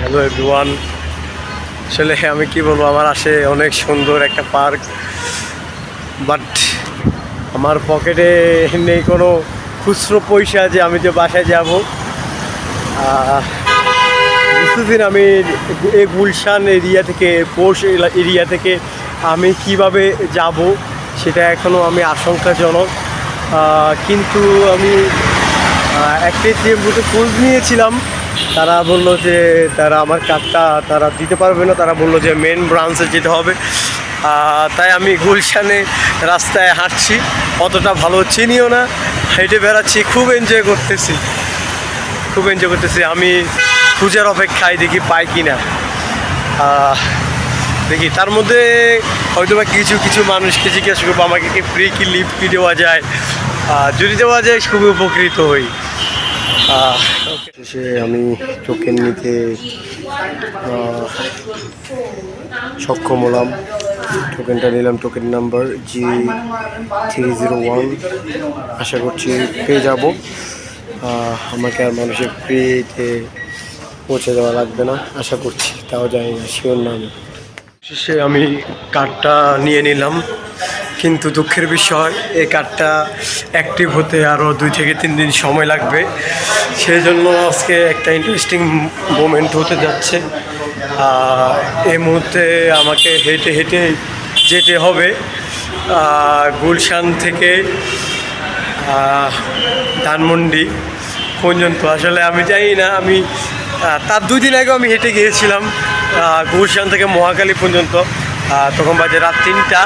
Hello everyone আসলে আমি কি বলব আমার আসে অনেক সুন্দর একটা পার্ক বাট আমার পকেটে নেই কোনো খুচরো পয়সা যে আমি যে বাসায় যাব। বুঝতেছেন আমি এই গুলশান এরিয়া থেকে পোষ এরিয়া থেকে আমি কীভাবে যাব সেটা এখনও আমি আশঙ্কাজনক। কিন্তু আমি আহ, একটি টেম্পুতে খোঁজ নিয়েছিলাম তারা বলল যে তারা আমার কার্ডটা তারা দিতে পারবে না, তারা বলল যে মেন ব্রাঞ্চে যেতে হবে। তাই আমি গুলশানে রাস্তায় হাঁটছি, অতটা ভালো চিনিও না, হেঁটে বেড়াচ্ছি, খুব এনজয় করতেছি। খুব এনজয় করতেছি, আমি খুঁজার অপেক্ষায় দেখি পাই কি না দেখি, তার মধ্যে হয়তো বা কিছু কিছু মানুষকে জিজ্ঞাসা করব, আমাকে কি ফ্রি কি লিফট কি দেওয়া যায়। যদি দেওয়া যায়, খুবই উপকৃত হই। শেষে আমি টোকেন নিতে সক্ষম হলাম। টোকেনটা নিলাম token number G three zero one আশা করছি পেয়ে যাব। আমাকে আর মানুষের ফ্রিতে পৌঁছে দেওয়া লাগবে না। আশা করছি, তাও জানি না শিওর না আমি। শেষে আমি কার্ডটা নিয়ে নিলাম। কিন্তু দুঃখের বিষয়, এই কার্ডটা অ্যাক্টিভ হতে আরও দুই থেকে তিন দিন সময় লাগবে। সেই জন্য আজকে একটা ইন্টারেস্টিং মোমেন্ট হতে যাচ্ছে। এই মুহূর্তে আমাকে হেঁটে হেঁটে যেতে হবে। গুলশান থেকে ধানমন্ডি পর্যন্ত। আসলে আমি জানি না, আমি তার দুই দিন আগেও আমি হেঁটে গিয়েছিলাম গুলশান থেকে মহাকালী পর্যন্ত। তখন বাজে রাত তিনটা।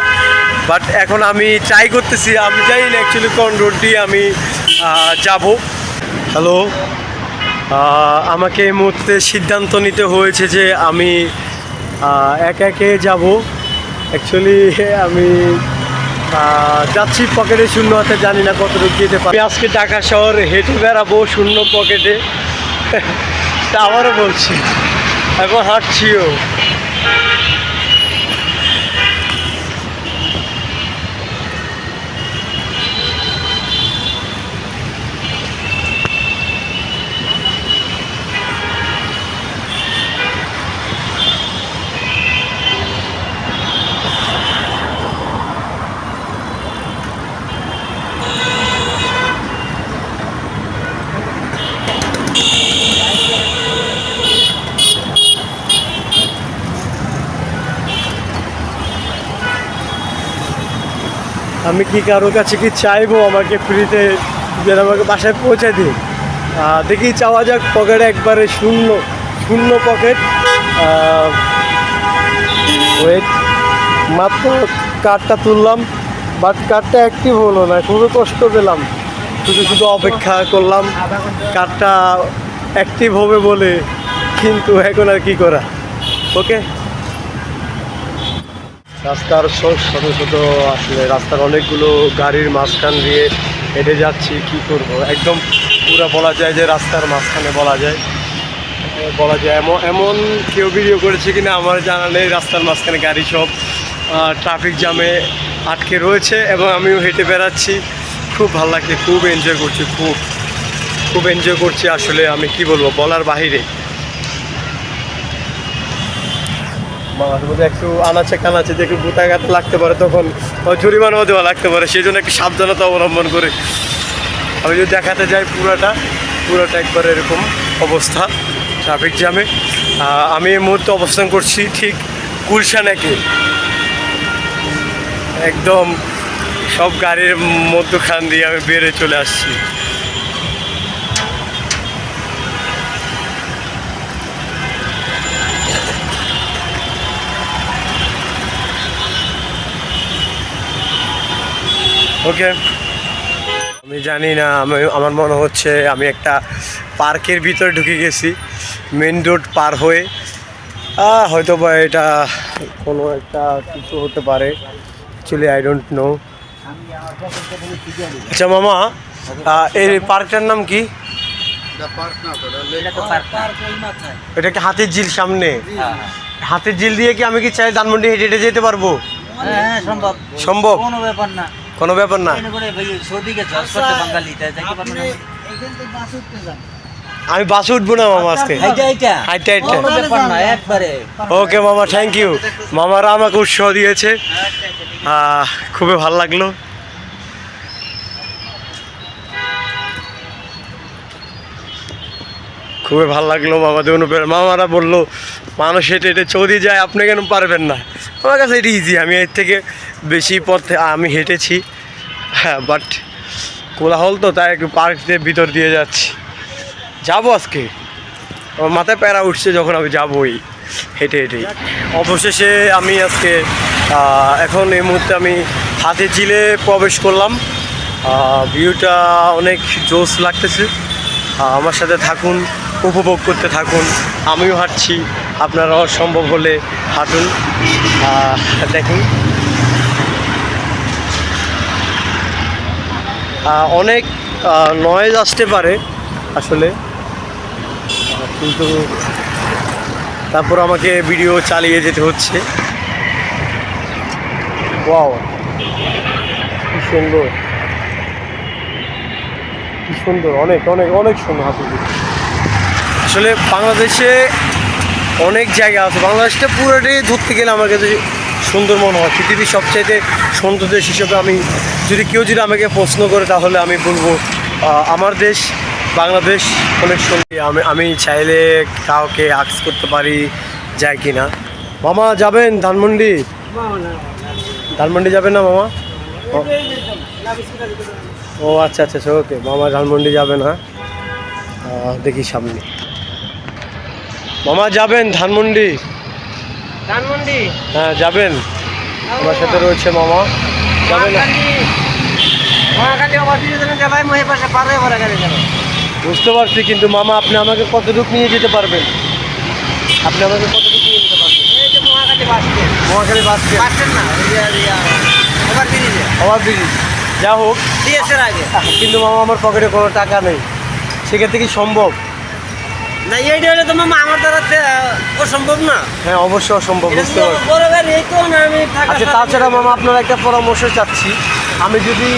বাট এখন আমি ট্রাই করতেছি, আমি জানি না অ্যাকচুয়ালি কোন রোড দিয়ে আমি যাব। হ্যালো আমাকে এই মুহূর্তে সিদ্ধান্ত নিতে হয়েছে যে আমি একে একে যাব। অ্যাকচুয়ালি আমি যাচ্ছি পকেটে, শূন্য হাতে, জানি না কতটুকু যেতে পারি। আজকে ঢাকা শহর হেঁটে বেড়াবো শূন্য পকেটে। আবারও বলছি, এখন হাঁটছিও। আমি কি কারোর কাছে কি চাইব? আমাকে ফ্রিতে যেন আমাকে বাসায় পৌঁছে দিই দেখি চাওয়া যাক পকেটে একবারে শূন্য শূন্য পকেট ওয়েট মাত্র কার্ডটা তুললাম বাট কার্ডটা অ্যাক্টিভ হলো না খুবই কষ্ট পেলাম। শুধু শুধু অপেক্ষা করলাম কার্ডটা অ্যাক্টিভ হবে বলে, কিন্তু এখন আর কি করা? ওকে রাস্তার শত শত আসলে রাস্তার অনেকগুলো গাড়ির মাঝখান দিয়ে হেঁটে যাচ্ছি, কি করব? একদম পুরো বলা যায় যে রাস্তার মাঝখানে বলা যায়। বলা যায় এমন এমন কেউ ভিডিও করেছে কিনা আমার জানা নেই, রাস্তার মাঝখানে গাড়ি সব ট্রাফিক জ্যামে আটকে রয়েছে এবং আমিও হেঁটে বেড়াচ্ছি। খুব ভালো লাগছে, খুব এনজয় করছি, খুব খুব এনজয় করছি আসলে আমি কি বলব, বলার বাহিরে। একটু আনাচে কানাচে লাগতে পারে তখন লাগতে পারে সেই জন্য একটু সাবধানতা অবলম্বন করে। আমি যদি দেখাতে যাই একবার এরকম অবস্থা ট্রাফিক জ্যামে আমি এই মুহূর্তে অবস্থান করছি ঠিক গুলশানেকে। একদম সব গাড়ির মধ্যখান দিয়ে আমি বেড়ে চলে আসছি। ওকে আমি জানি না আমি আমার মনে হচ্ছে আমি একটা পার্কের ভিতরে ঢুকে গেছি মেন রোড পার হয়ে। হয়তো বা এটা কোনো একটা কিছু হতে পারে অ্যাকচুয়ালি আই ডোন্ট নো আচ্ছা মামা এই পার্কটার নাম কি? এটা কি হাতির ঝিল সামনে। হাতির ঝিল দিয়ে কি আমি কি চাই ধানমন্ডি হেঁটে হেঁটে যেতে পারব? হ্যাঁ সম্ভব। সম্ভব। কোনো ব্যাপার না। কোনো ব্যাপার না। না। আমি বাসে উঠবো না মামা আজকে। না একবারে। ওকে মামা থ্যাংক ইউ মামারা আমাকে উৎসাহ দিয়েছে। খুবই ভালো লাগল। খুবই ভালো লাগল মামাদের অনুপ্রেরণা। মামারা বলল মানুষ হেঁটে হেঁটে চৌদি যায় আপনি কেন পারবেন না? আমার কাছে এটা ইজি আমি এর থেকে বেশি পথ, আমি হেঁটেছি। হ্যাঁ বাট কোলাহল তো, তাই একটু পার্ক দিয়ে ভিতর দিয়ে যাচ্ছি। যাব আজকে। আমার মাথায় প্যারা উঠছে যখন আমি যাবোই, হেঁটে হেঁটেই অবশেষে আমি আজকে এখন এই মুহূর্তে আমি হাতে চিলে প্রবেশ করলাম। ভিউটা অনেক জোস লাগতেছে। আমার সাথে থাকুন। উপভোগ করতে থাকুন। আমিও হাঁটছি। আপনারাও সম্ভব হলে হাঁটুন। দেখুন। অনেক নয়েজ আসতে পারে আসলে। কিন্তু তারপর আমাকে ভিডিও চালিয়ে যেতে হচ্ছে। ওয়াও কি সুন্দর। কি সুন্দর। অনেক অনেক অনেক সুন্দর হাতিগুলো আসলে বাংলাদেশে অনেক জায়গা আছে। বাংলাদেশটা পুরোটাই ধরতে গেলে আমার কাছে সুন্দর মনে হয়। পৃথিবীর সবচাইতে সুন্দর দেশ হিসেবে আমি যদি কেউ যদি আমাকে প্রশ্ন করে, তাহলে আমি বলব আমার দেশ বাংলাদেশ অনেক সুন্দর। আমি আমি চাইলে কাউকে আক্স করতে পারি যায় কি না মামা, যাবেন ধানমন্ডি? ধানমন্ডি যাবেন না, মামা? ও- আচ্ছা আচ্ছা আচ্ছা ওকে। মামা ধানমন্ডি যাবে না দেখি সামনে। মামা যাবেন ধানমন্ডি? ধানমন্ডি? হ্যাঁ যাবেন। আমার সাথে রয়েছে মামা। যাবেন বুঝতে পারছি কিন্তু মামা আপনি আমাকে কতটুকু নিয়ে যেতে পারবেন? আপনি আমাকে কতটুকু নিয়ে যেতে পারবেন? এই যে মহাকালী বাস ওভার ব্রিজ যা হোক। আগে কিন্তু মামা আমার পকেটে কোনো টাকা নেই। সেক্ষেত্রে কি সম্ভব? না এইটা হলে তো মামা আমার দ্বারা অসম্ভব না? হ্যাঁ অবশ্যই অসম্ভব বুঝতে আমি আচ্ছা তাছাড়া মামা আপনার একটা পরামর্শ চাচ্ছি। আমি যদি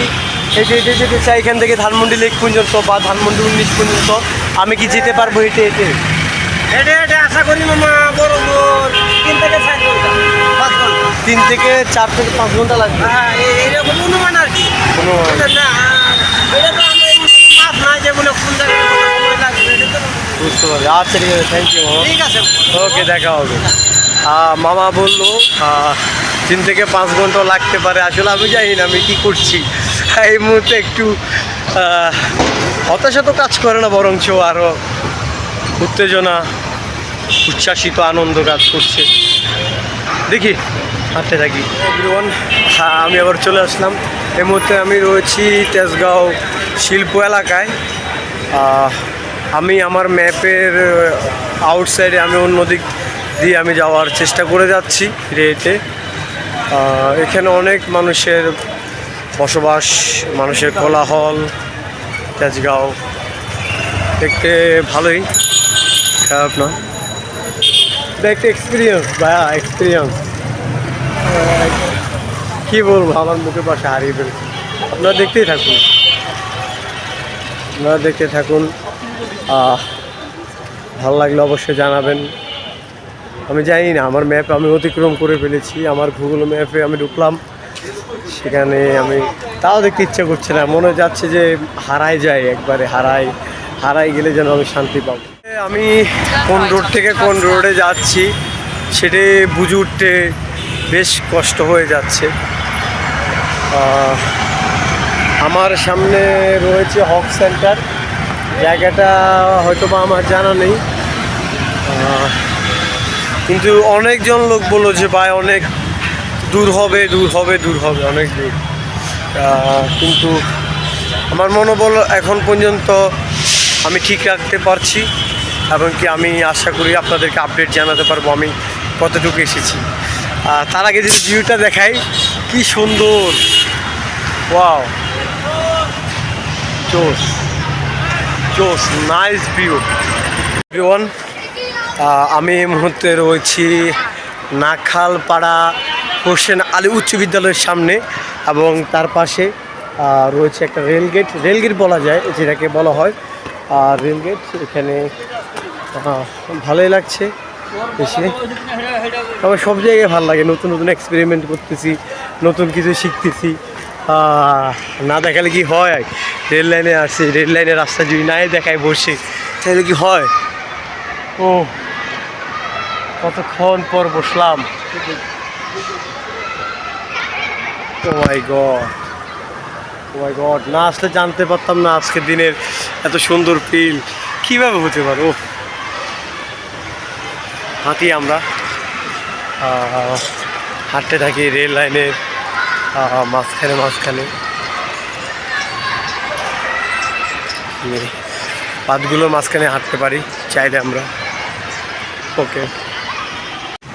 হেঁটে হেঁটে যেতে চাই এখান থেকে ধানমন্ডি লেক পর্যন্ত বা ধানমন্ডি উনিশ পর্যন্ত আমি কি যেতে পারব হেঁটে হেঁটে? এটা এটা আশা করি মামা বড় তিন থেকে চার ঘণ্টা পাঁচ ঘণ্টা। তিন থেকে চার থেকে পাঁচ ঘণ্টা লাগবে। হ্যাঁ অনুমান আর কি। অনুমান। না? এটা তো যে বলে কোন জায়গায় কত সময় লাগবে এটা তো বুঝতে পারছি। আচ্ছা ঠিক আছে থ্যাংক ইউ ঠিক আছে ওকে দেখা হবে। মামা বলল তিন থেকে পাঁচ ঘণ্টা লাগতে পারে। আসলে আমি জানি না আমি কী করছি। এই মুহূর্তে একটু হতাশা তো কাজ করে না বরঞ্চ আরও উত্তেজনা উচ্ছ্বাসিত আনন্দ কাজ করছে। দেখি হাঁটতে থাকি। এভরিওয়ান হ্যাঁ আমি আবার চলে আসলাম। এই মুহূর্তে আমি রয়েছি তেজগাঁও শিল্প এলাকায়। আমি আমার ম্যাপের আউটসাইডে আমি অন্য দিক দিয়ে আমি যাওয়ার চেষ্টা করে যাচ্ছি রেতে এখানে অনেক মানুষের বসবাস, মানুষের কোলাহল, তেজগাঁও। দেখতে ভালোই, খারাপ না। একটা এক্সপিরিয়েন্স ভাইয়া এক্সপিরিয়েন্স কী বলব, আমার মুখের পাশে হারিয়ে ফেলছি। আপনারা দেখতেই থাকুন। আপনারা দেখতে থাকুন। ভালো লাগলে অবশ্যই জানাবেন। আমি জানি না, আমার ম্যাপ আমি অতিক্রম করে ফেলেছি, আমার গুগল ম্যাপে আমি ঢুকলাম। সেখানে আমি তাও দেখতে ইচ্ছে করছে না, মনে যাচ্ছে যে হারাই যায় একবারে হারাই হারাই গেলে যেন আমি শান্তি পাবো। আমি কোন রোড থেকে কোন রোডে যাচ্ছি, সেটা বুঝে উঠতে বেশ কষ্ট হয়ে যাচ্ছে। আমার সামনে রয়েছে হক সেন্টার জায়গাটা হয়তো বা আমার জানা নেই। কিন্তু অনেকজন লোক বলল যে, ভাই, অনেক দূর হবে দূর হবে দূর হবে, অনেক দূর। কিন্তু আমার মনোবল এখন পর্যন্ত আমি ঠিক রাখতে পারছি এবং কি আমি আশা করি আপনাদেরকে আপডেট জানাতে পারব, আমি কতটুকু এসেছি। তার আগে যদি ভিউটা দেখাই, কি সুন্দর। ওয়াও জোস জোস নাইস ভিউ এভরিওয়ান আমি এই মুহূর্তে রয়েছি নাখালপাড়া হোসেন আলী উচ্চ বিদ্যালয়ের সামনে এবং তার পাশে রয়েছে একটা রেলগেট। রেলগেট বলা যায়, যেটাকে বলা হয়। আর রেলগেট এখানে ভালোই লাগছে এসে তবে সব জায়গায় ভালো লাগে। নতুন নতুন এক্সপেরিমেন্ট করতেছি, নতুন কিছু শিখতেছি। না দেখালে কি হয়? রেল লাইনে আসি, রেল লাইনের রাস্তা যদি নাই দেখায় বসে, তাহলে কি হয়? ও, কতক্ষণ পর বসলাম? গড গড, না আসলে জানতে পারতাম না আজকের দিনের এত সুন্দর ফিল। কীভাবে হতে পারে? ও, হাঁটি আমরা। হাঁটতে থাকি রেল লাইনের মাঝখানে মাঝখানে। এই পাতগুলো মাঝখানে হাঁটতে পারি, চাইলে আমরা। ওকে।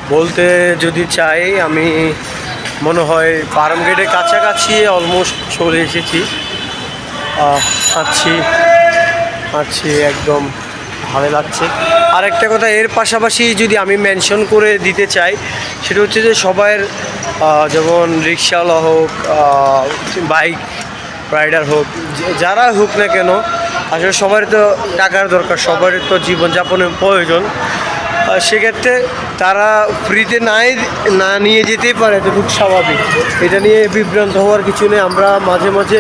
বলতে যদি চাই, আমি মনে হয় ফার্ম গেটের কাছাকাছি অলমোস্ট চলে এসেছি। হাঁটছি হাঁটছি একদম। ভালো লাগছে আর একটা কথা, এর পাশাপাশি যদি আমি মেনশন করে দিতে চাই, সেটা হচ্ছে যে সবার যেমন রিক্সাওয়ালা হোক বাইক রাইডার হোক যারা হোক না কেন, আসলে সবারই তো টাকার দরকার, সবারই তো জীবনযাপনের প্রয়োজন। সেক্ষেত্রে তারা ফ্রিতে নাই, না নিয়ে যেতেই পারে তো খুব স্বাভাবিক। এটা নিয়ে বিভ্রান্ত হওয়ার কিছু নেই, আমরা মাঝে মাঝে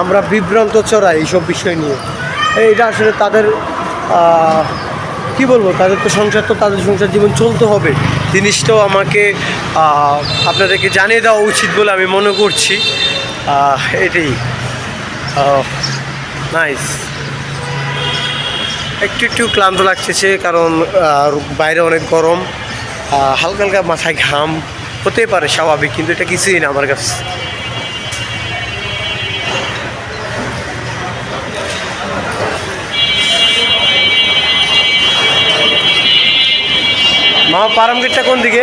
আমরা বিভ্রান্ত চড়াই এইসব বিষয় নিয়ে। এটা আসলে তাদের কি বলব, তাদের তো সংসার তো তাদের সংসার জীবন চলতে হবে। জিনিসটাও আমাকে আপনাদেরকে জানিয়ে দেওয়া উচিত বলে আমি মনে করছি। এটাই। নাইস একটু একটু ক্লান্ত লাগতেছে কারণ বাইরে অনেক গরম। হালকা হালকা মাথায় ঘাম। হতে পারে স্বাভাবিক, কিন্তু এটা কিছুই না আমার কাছে। মা পারাম গেটটা কোন দিকে?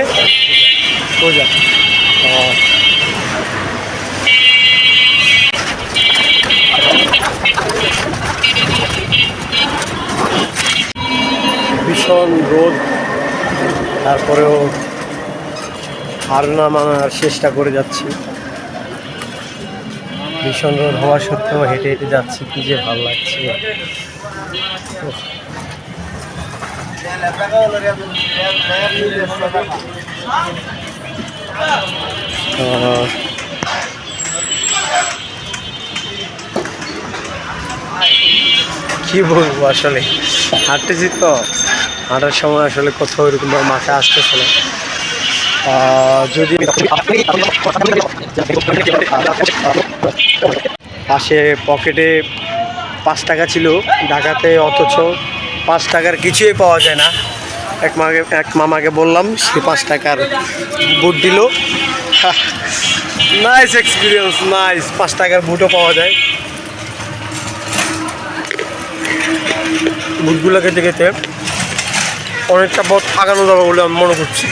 ভীষণ রোদ, তারপরেও হার না মানার চেষ্টা করে যাচ্ছি। ভীষণ রোদ হওয়া সত্ত্বেও হেঁটে হেঁটে যাচ্ছি, কি যে ভালো লাগছে। কি বলব আসলে? হাঁটতেছি তো। হাঁটার সময় আসলে কোথাও এরকম মাথায় আসতেছে না। যদি পাশে পকেটে পাঁচ টাকা ছিল, ঢাকাতে অথচ পাঁচ টাকার কিছুই পাওয়া যায় না। এক মাকে এক মামাকে বললাম, সে পাঁচ টাকার বুট দিল। নাইস এক্সপিরিয়েন্স নাইস পাঁচ টাকার বুটও পাওয়া যায়। বুটগুলো খেতে খেতে অনেকটা পথ আগানো যাবে বলে আমি মনে করছি।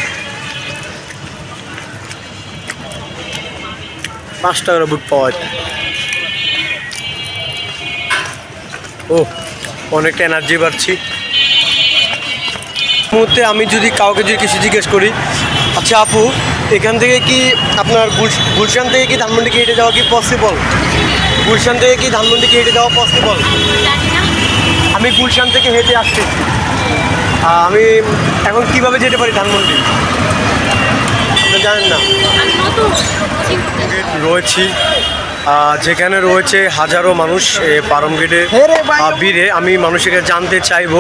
পাঁচ টাকার বুট পাওয়া যায়। ও অনেকটা এনার্জি পাচ্ছি মুহূর্তে আমি যদি কাউকে যদি কিছু জিজ্ঞেস করি আচ্ছা আপু এখান থেকে কি আপনার গুল- গুলশান থেকে কি ধানমন্ডিকে হেঁটে যাওয়া কি পসিবল গুলশান থেকে কি ধানমন্ডিকে হেঁটে যাওয়া পসিবল আমি গুলশান থেকে হেঁটে আসছি। আমি এখন কীভাবে যেতে পারি ধানমন্ডি? আপনি জানেন না? রয়েছি। যেখানে রয়েছে হাজারো মানুষ এ পারম গেটে ভিড়ে আমি মানুষকে জানতে চাইব।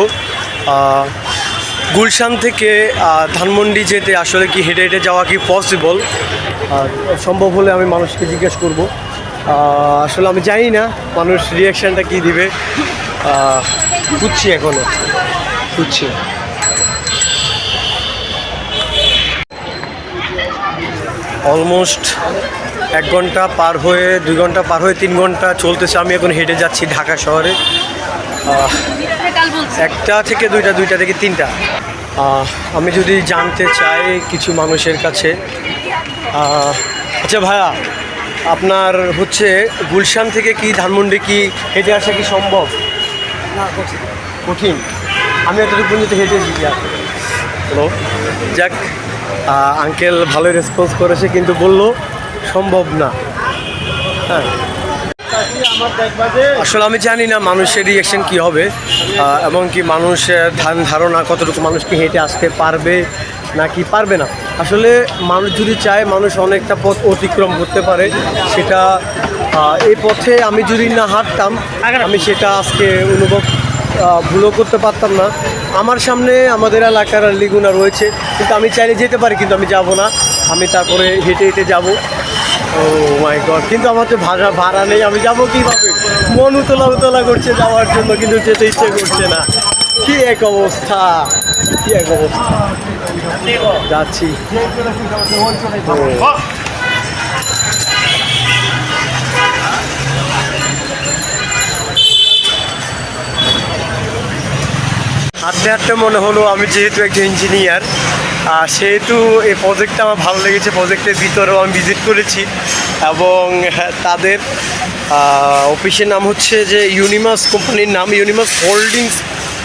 গুলশান থেকে ধানমন্ডি যেতে আসলে কি হেঁটে হেঁটে যাওয়া কি পসিবল সম্ভব হলে আমি মানুষকে জিজ্ঞেস করব। আসলে আমি জানি না মানুষ রিয়াকশানটা কি দিবে। খুঁজছি এখনও খুঁজছি। অলমোস্ট এক ঘণ্টা পার হয়ে দুই ঘণ্টা পার হয়ে তিন ঘণ্টা চলতেছে। আমি এখন হেঁটে যাচ্ছি ঢাকা শহরে। একটা থেকে দুইটা দুইটা থেকে তিনটা। আমি যদি জানতে চাই কিছু মানুষের কাছে আচ্ছা ভাইয়া আপনার হচ্ছে গুলশান থেকে কি ধানমন্ডি কি হেঁটে আসা কি সম্ভব? কঠিন। আমি এতটুকু পর্যন্ত হেঁটে হ্যালো যাক। আঙ্কেল ভালোই রেসপন্স করেছে কিন্তু বলল সম্ভব না। হ্যাঁ। আসলে আমি জানি না মানুষের রিয়াকশন কি হবে এবং কি মানুষের ধান ধারণা কতটুকু মানুষ কি হেঁটে আসতে পারবে নাকি পারবে না। আসলে মানুষ যদি চায়, মানুষ অনেকটা পথ অতিক্রম করতে পারে, সেটা এই পথে আমি যদি না হাঁটতাম, আমি সেটা আজকে অনুভব ভুলও করতে পারতাম না। আমার সামনে আমাদের এলাকার লিগুনা রয়েছে, কিন্তু আমি চাইলে যেতে পারি, কিন্তু আমি যাব না। আমি তারপরে হেঁটে হেঁটে যাব। ও মাই গড কিন্তু আমার তো ভাড়া ভাড়া নেই, আমি যাব কীভাবে? মন উতলা উতলা করছে যাওয়ার জন্য, কিন্তু যেতে ইচ্ছে করছে না। কি এক অবস্থা, কি এক অবস্থা। যাচ্ছি। হাঁটতে হাঁটতে মনে হলো আমি যেহেতু একজন ইঞ্জিনিয়ার সেহেতু এই প্রজেক্টটা আমার ভালো লেগেছে। প্রজেক্টের ভিতরেও আমি ভিজিট করেছি এবং হ্যাঁ, তাদের অফিসের নাম হচ্ছে যে ইউনিমাস কোম্পানির নাম ইউনিমাস হোল্ডিংস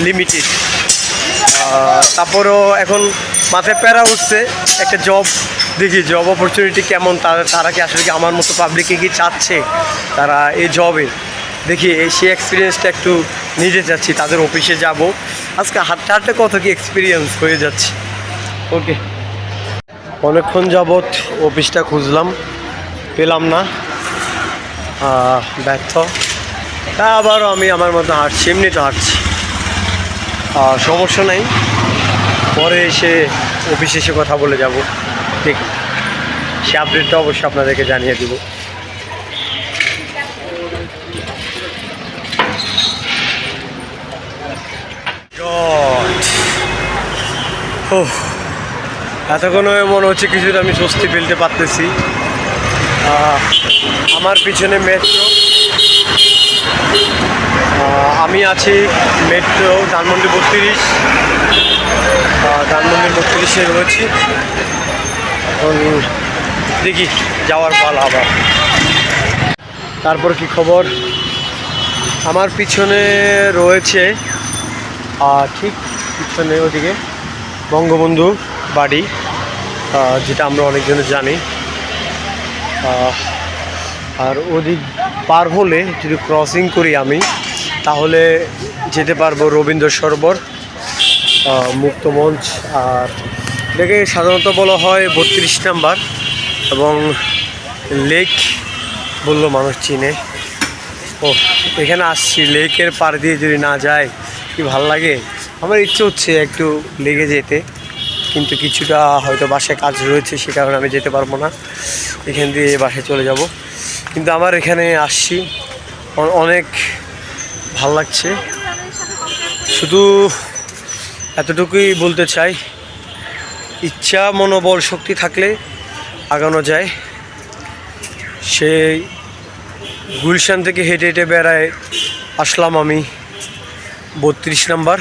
লিমিটেড তারপরও এখন মাথায় প্যারা উঠছে একটা জব দেখি জব অপরচুনিটি কেমন তারা তারা কি আসলে কি আমার মতো পাবলিকে কি চাচ্ছে? তারা এই জবে দেখি এই সেই এক্সপিরিয়েন্সটা একটু নিজে যাচ্ছি তাদের অফিসে যাব। আজকে হাঁটতে হাঁটতে কত কি এক্সপিরিয়েন্স হয়ে যাচ্ছে। ওকে। অনেকক্ষণ যাবৎ অফিসটা খুঁজলাম, পেলাম না। ব্যর্থ। তা আবারও আমি আমার মতো হাঁটছি এমনি তো হাঁটছি। সমস্যা নাই। পরে এসে অফিসে এসে কথা বলে যাব। ঠিক সে আপডেটটা অবশ্যই আপনাদেরকে জানিয়ে দিব। God. এতক্ষণ মনে হচ্ছে কিছুটা আমি স্বস্তি ফেলতে পারতেছি। আমার পিছনে মেট্রো আমি আছি মেট্রো ধানমন্ডি বত্রিশ। ধানমন্ডি বত্রিশে রয়েছি। দেখি যাওয়ার পাল আবার। তারপর কি খবর? আমার পিছনে রয়েছে ঠিক পিছনে ওদিকে বঙ্গবন্ধু। বাড়ি যেটা আমরা অনেকজনে জানি। আর ওদিক পার হলে যদি ক্রসিং করি আমি তাহলে যেতে পারব রবীন্দ্র সরোবর আহ, মুক্ত মঞ্চ আর এটাকে সাধারণত বলা হয় বত্রিশ নাম্বার এবং লেক বলল মানুষ চিনে। ও এখানে আসছি লেকের পার দিয়ে যদি না যায় কি ভালো লাগে? আমার ইচ্ছে হচ্ছে একটু লেগে যেতে। কিন্তু কিছুটা হয়তো বাসায় কাজ রয়েছে, সে কারণে আমি যেতে পারব না। এখান দিয়ে বাসায় চলে যাব। কিন্তু আমার এখানে আসছি। অনেক ভালো লাগছে। শুধু এতটুকুই বলতে চাই, ইচ্ছা মনোবল শক্তি থাকলে আগানো যায়। সেই গুলশান থেকে হেঁটে হেঁটে বেড়ায় আসলাম আমি। বত্রিশ নাম্বার।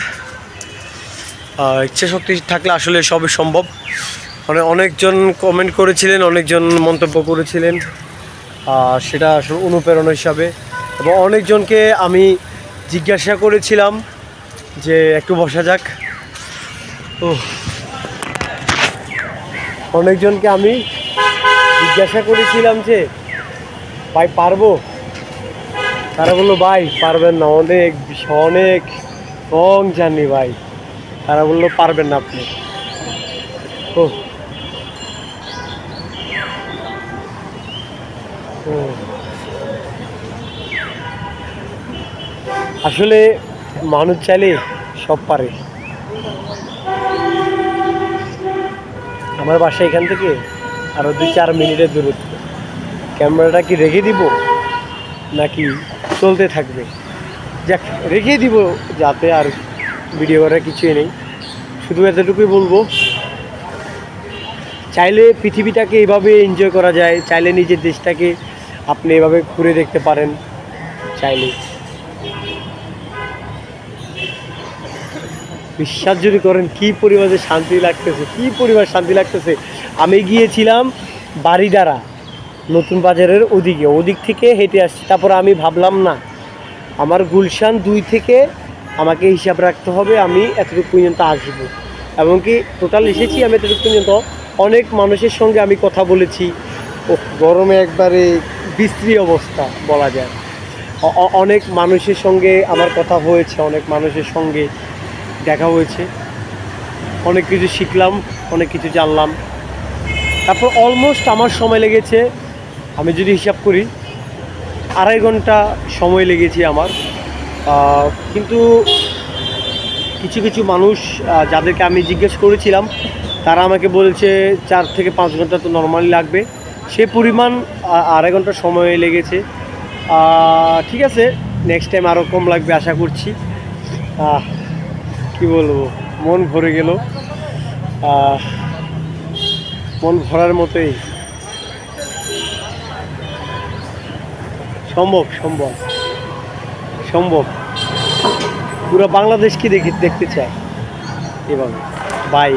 ইচ্ছা শক্তি থাকলে আসলে সবই সম্ভব মানে অনেকজন কমেন্ট করেছিলেন অনেকজন মন্তব্য করেছিলেন সেটা আসলে অনুপ্রেরণা হিসাবে এবং অনেকজনকে আমি জিজ্ঞাসা করেছিলাম যে একটু বসা যাক ও অনেকজনকে আমি জিজ্ঞাসা করেছিলাম যে ভাই পারব তারা বলল ভাই পারবেন না অনেক অনেক লং জার্নি ভাই তারা বলল, পারবেন না আপনি। ও। আসলে মানুষ চাইলে সব পারে। আমার বাসা এখান থেকে আরও দুই চার মিনিটের দূরত্ব। ক্যামেরাটা কি রেখে দিব, নাকি চলতে থাকবে? যাক, রেখে দিব যাতে আর ভিডিও করার কিছুই নেই। শুধু এতটুকুই বলব, চাইলে পৃথিবীটাকে এভাবে এনজয় করা যায়, চাইলে নিজের দেশটাকে আপনি এভাবে ঘুরে দেখতে পারেন, চাইলে। বিশ্বাস যদি করেন, কি পরিমাণে শান্তি লাগতেছে, কি পরিমাণ শান্তি লাগতেছে। আমি গিয়েছিলাম বাড়িদারা নতুন বাজারের ওদিকে, ওদিক থেকে হেঁটে আসছি, তারপর আমি ভাবলাম না, আমার গুলশান দুই থেকে আমাকে হিসাব রাখতে হবে, আমি এতটুকু পর্যন্ত আসব। এমনকি টোটাল এসেছি আমি এতটুকু পর্যন্ত। অনেক মানুষের সঙ্গে আমি কথা বলেছি। ও গরমে একবারে বিশ্রী অবস্থা বলা যায়। অনেক মানুষের সঙ্গে আমার কথা হয়েছে, অনেক মানুষের সঙ্গে দেখা হয়েছে। অনেক কিছু শিখলাম, অনেক কিছু জানলাম। তারপর অলমোস্ট আমার সময় লেগেছে। আমি যদি হিসাব করি, আড়াই ঘণ্টা সময় লেগেছে আমার। কিন্তু কিছু কিছু মানুষ যাদেরকে আমি জিজ্ঞেস করেছিলাম, তারা আমাকে বলছে চার থেকে পাঁচ ঘণ্টা তো নর্মালি লাগবে। সে পরিমাণ আড়াই ঘণ্টা সময় লেগেছে। ঠিক আছে নেক্সট টাইম আরও কম লাগবে আশা করছি। কি বলব, মন ভরে গেল। মন ভরার মতোই। সম্ভব সম্ভব সম্ভব। পুরো বাংলাদেশকে দেখি দেখতে চায়। এবং বাই